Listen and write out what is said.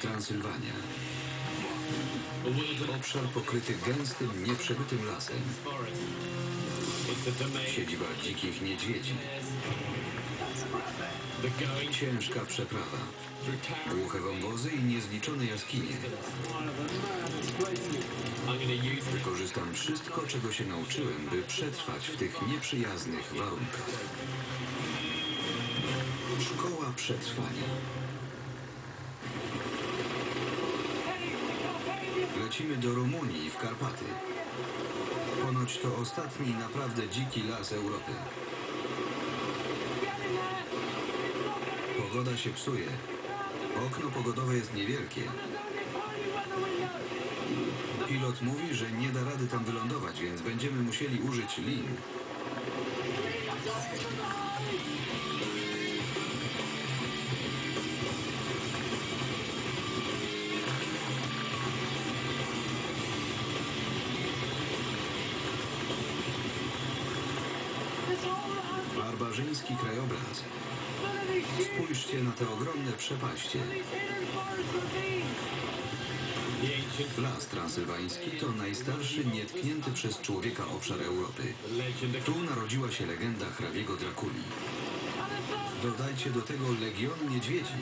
Transylwania. Obszar pokryty gęstym, nieprzebytym lasem. Siedziba dzikich niedźwiedzi. Ciężka przeprawa. Głuche wąwozy i niezliczone jaskinie. Wykorzystam wszystko, czego się nauczyłem, by przetrwać w tych nieprzyjaznych warunkach. Szkoła przetrwania. Lecimy do Rumunii w Karpaty. Ponoć to ostatni naprawdę dziki las Europy. Pogoda się psuje. Okno pogodowe jest niewielkie. Pilot mówi, że nie da rady tam wylądować, więc będziemy musieli użyć lin. Barbarzyński krajobraz. Spójrzcie na te ogromne przepaście. Las transylwański to najstarszy nietknięty przez człowieka obszar Europy. Tu narodziła się legenda hrabiego Drakuli. Dodajcie do tego legion niedźwiedzi.